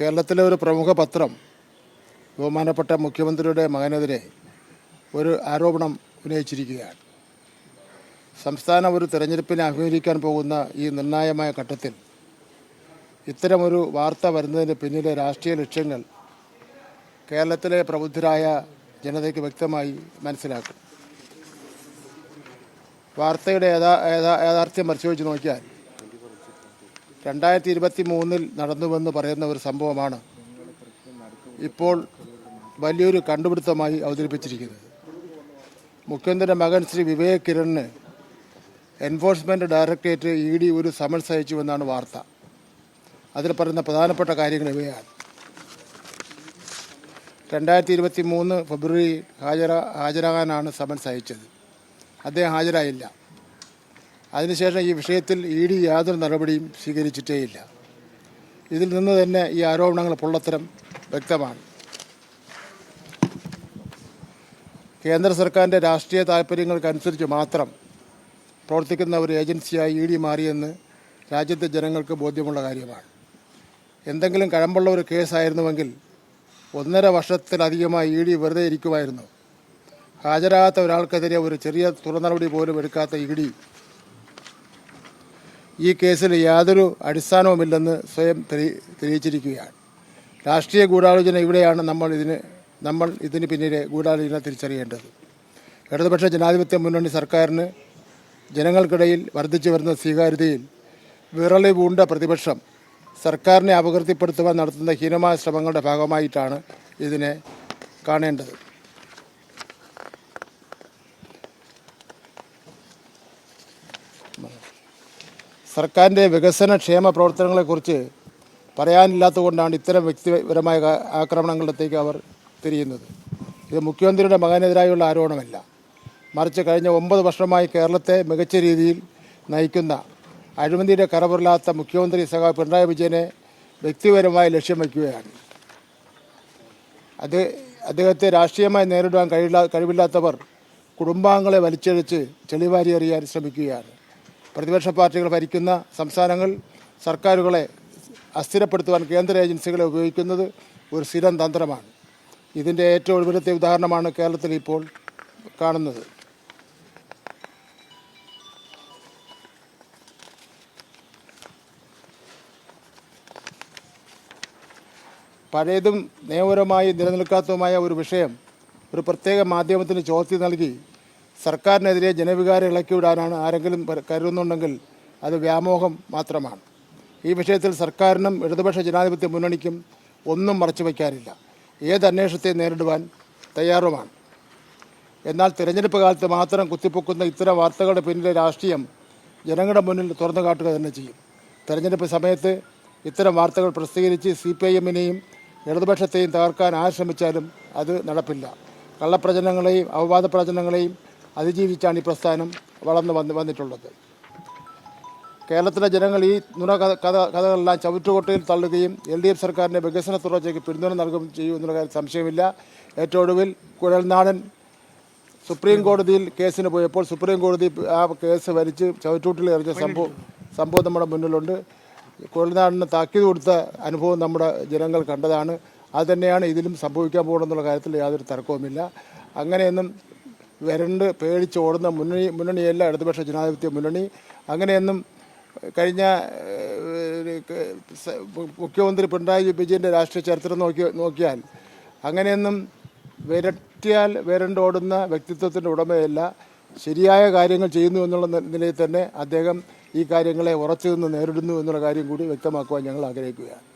കേരളത്തിലെ ഒരു പ്രമുഖ പത്രം ബഹുമാനപ്പെട്ട മുഖ്യമന്ത്രിയുടെ മകനെതിരെ ഒരു ആരോപണം ഉന്നയിച്ചിരിക്കുകയാണ്. സംസ്ഥാനം ഒരു തെരഞ്ഞെടുപ്പിനെ അഭിമുഖീകരിക്കാൻ പോകുന്ന ഈ നിർണായകമായ ഘട്ടത്തിൽ ഇത്തരമൊരു വാർത്ത വരുന്നതിന് പിന്നിലെ രാഷ്ട്രീയ ലക്ഷ്യങ്ങൾ കേരളത്തിലെ പ്രബുദ്ധരായ ജനതയ്ക്ക് വ്യക്തമായി മനസ്സിലാക്കും. വാർത്തയുടെ യഥാ യഥാ യാഥാർത്ഥ്യം പരിശോധിച്ച് നോക്കിയാൽ രണ്ടായിരത്തി ഇരുപത്തി മൂന്നിൽ നടന്നുവെന്ന് പറയുന്ന ഒരു സംഭവമാണ് ഇപ്പോൾ വലിയൊരു കണ്ടുപിടുത്തമായി അവതരിപ്പിച്ചിരിക്കുന്നത്. മുഖ്യമന്ത്രിയുടെ മകൻ ശ്രീ വിവേക് കിരണിന് എൻഫോഴ്സ്മെന്റ് ഡയറക്ടറേറ്റ് ഇ ഡി ഒരു സമൻസ് അയച്ചുവെന്നാണ് വാർത്ത. അതിൽ പറയുന്ന പ്രധാനപ്പെട്ട കാര്യങ്ങൾ ഇവയാണ്. രണ്ടായിരത്തി ഇരുപത്തി മൂന്ന് ഫെബ്രുവരി ഹാജരാ ഹാജരാകാനാണ് സമൻസ് അയച്ചത് അദ്ദേഹം ഹാജരായില്ല. അതിനുശേഷം ഈ വിഷയത്തിൽ ഇ ഡി യാതൊരു നടപടിയും സ്വീകരിച്ചിട്ടേയില്ല ഇതിൽ നിന്ന് തന്നെ ഈ ആരോപണങ്ങൾ പൊള്ളത്തരം വ്യക്തമാണ്. കേന്ദ്ര സർക്കാരിന്റെ രാഷ്ട്രീയ താൽപ്പര്യങ്ങൾക്കനുസരിച്ച് മാത്രം പ്രവർത്തിക്കുന്ന ഒരു ഏജൻസിയായി ഇ ഡി മാറിയെന്ന് രാജ്യത്തെ ജനങ്ങൾക്ക് ബോധ്യമുള്ള കാര്യമാണ്. എന്തെങ്കിലും കഴമ്പുള്ള ഒരു കേസായിരുന്നുവെങ്കിൽ ഒന്നര വർഷത്തിലധികമായി ഇ ഡി വെറുതെ ഇരിക്കുമായിരുന്നു. ഹാജരാകാത്ത ഒരാൾക്കെതിരെ ഒരു ചെറിയ തുടർനടപടി പോലും എടുക്കാത്ത ഇ ഡി ഈ കേസിൽ യാതൊരു അടിസ്ഥാനവുമില്ലെന്ന് സ്വയം തെളിയിച്ചിരിക്കുകയാണ്. രാഷ്ട്രീയ ഗൂഢാലോചന ഇവിടെയാണ് നമ്മൾ ഇതിന് നമ്മൾ ഇതിന് പിന്നിലെ ഗൂഢാലോചന തിരിച്ചറിയേണ്ടത്. ഇടതുപക്ഷ ജനാധിപത്യ മുന്നണി സർക്കാരിന് ജനങ്ങൾക്കിടയിൽ വർദ്ധിച്ചു വരുന്ന സ്വീകാര്യതയിൽ വിറളി പൂണ്ട പ്രതിപക്ഷം സർക്കാരിനെ അപകീർത്തിപ്പെടുത്തുവാൻ നടത്തുന്ന ഹീനമായ ശ്രമങ്ങളുടെ ഭാഗമായിട്ടാണ് ഇതിനെ കാണേണ്ടത്. സർക്കാരിന്റെ വികസന ക്ഷേമ പ്രവർത്തനങ്ങളെക്കുറിച്ച് പറയാനില്ലാത്തതുകൊണ്ടാണ് ഇത്തരം വ്യക്തിപരമായ ആക്രമണങ്ങളിലത്തേക്ക് അവർ തിരിയുന്നത്. ഇത് മുഖ്യമന്ത്രിയുടെ മകനെതിരായുള്ള ആരോപണമല്ല. മറിച്ച് കഴിഞ്ഞ ഒമ്പത് വർഷമായി കേരളത്തെ മികച്ച രീതിയിൽ നയിക്കുന്ന അഴിമതിയുടെ കറപുരലാത്ത മുഖ്യമന്ത്രി സഹായ പിണറായി വിജയനെ വ്യക്തിപരമായി ലക്ഷ്യം വയ്ക്കുകയാണ്. അത് അദ്ദേഹത്തെ രാഷ്ട്രീയമായി നേരിടുവാൻ കഴിയില്ല കഴിവില്ലാത്തവർ കുടുംബാംഗങ്ങളെ വലിച്ചഴിച്ച് ചെളിവാരി എറിയാൻ ശ്രമിക്കുകയാണ്. പ്രതിപക്ഷ പാർട്ടികൾ ഭരിക്കുന്ന സംസ്ഥാനങ്ങൾ സർക്കാരുകളെ അസ്ഥിരപ്പെടുത്തുവാൻ കേന്ദ്ര ഏജൻസികളെ ഉപയോഗിക്കുന്നത് ഒരു സ്ഥിരം തന്ത്രമാണ്. ഇതിന്റെ ഏറ്റവും ഒടുവിലത്തെ ഉദാഹരണമാണ് കേരളത്തിൽ ഇപ്പോൾ കാണുന്നത്. പഴയതും നിയമപരമായി നിലനിൽക്കാത്തതുമായ ഒരു വിഷയം ഒരു പ്രത്യേക മാധ്യമത്തിന് ചോദ്യം നൽകി സർക്കാരിനെതിരെ ജനവികാരം ഇളക്കിവിടാനാണ് ആരെങ്കിലും കരുതുന്നുണ്ടെങ്കിൽ അത് വ്യാമോഹം മാത്രമാണ്. ഈ വിഷയത്തിൽ സർക്കാരിനും ഇടതുപക്ഷ ജനാധിപത്യ മുന്നണിക്കും ഒന്നും മറച്ചു വയ്ക്കാനില്ല. ഏത് അന്വേഷണത്തെ നേരിടുവാൻ തയ്യാറുമാണ്. എന്നാൽ തിരഞ്ഞെടുപ്പ് കാലത്ത് മാത്രം കുത്തിപ്പൊക്കുന്ന ഇത്തരം വാർത്തകളുടെ പിന്നിലെ രാഷ്ട്രീയം ജനങ്ങളുടെ മുന്നിൽ തുറന്നു കാട്ടുക തന്നെ ചെയ്യും. തെരഞ്ഞെടുപ്പ് സമയത്ത് ഇത്തരം വാർത്തകൾ പ്രസിദ്ധീകരിച്ച് സി പി ഐ എമ്മിനെയും ഇടതുപക്ഷത്തെയും തകർക്കാൻ ആര് ശ്രമിച്ചാലും അത് നടപ്പില്ല. കള്ളപ്രചരണങ്ങളെയും അവവാദ പ്രചരണങ്ങളെയും അതിജീവിച്ചാണ് ഈ പ്രസ്ഥാനം വളർന്നു വന്ന് വന്നിട്ടുള്ളത്. കേരളത്തിലെ ജനങ്ങൾ ഈ നുണ കഥ കഥ കഥകളെല്ലാം ചവിറ്റുകൊട്ടയിൽ തള്ളുകയും എൽ ഡി എഫ് സർക്കാരിന്റെ വികസന തുടർച്ചയ്ക്ക് പിന്തുണ നൽകുകയും ചെയ്യും എന്നുള്ള കാര്യം സംശയമില്ല. ഏറ്റവും ഒടുവിൽ കുഴൽനാടൻ സുപ്രീം കോടതിയിൽ കേസിന് പോയപ്പോൾ സുപ്രീം കോടതി ആ കേസ് വലിച്ച് ചവിറ്റൂട്ടിൽ എറിഞ്ഞ സംഭവം സംഭവം നമ്മുടെ മുന്നിലുണ്ട്. കുഴൽനാടിന് താക്കീത് കൊടുത്ത അനുഭവം നമ്മുടെ ജനങ്ങൾ കണ്ടതാണ്. അത് തന്നെയാണ് ഇതിലും സംഭവിക്കാൻ പോകണമെന്നുള്ള കാര്യത്തിൽ യാതൊരു തർക്കവുമില്ല. അങ്ങനെയൊന്നും വരണ്ട് പേടിച്ച് ഓടുന്ന മുന്നണി മുന്നണിയല്ല ഇടതുപക്ഷ ജനാധിപത്യ മുന്നണി. അങ്ങനെയൊന്നും കഴിഞ്ഞ മുഖ്യമന്ത്രി പിണറായി വിജയന്റെ രാഷ്ട്രീയ ചരിത്രം നോക്കി നോക്കിയാൽ അങ്ങനെയൊന്നും വിരട്ടിയാൽ വിരണ്ടോടുന്ന വ്യക്തിത്വത്തിന്റെ ഉടമയല്ല. ശരിയായ കാര്യങ്ങൾ ചെയ്യുന്നു എന്നുള്ള നിലയിൽ തന്നെ അദ്ദേഹം ഈ കാര്യങ്ങളെ ഉറച്ചു നിന്ന് നേരിടുന്നു എന്നുള്ള കാര്യം കൂടി വ്യക്തമാക്കുവാൻ ഞങ്ങൾ ആഗ്രഹിക്കുകയാണ്.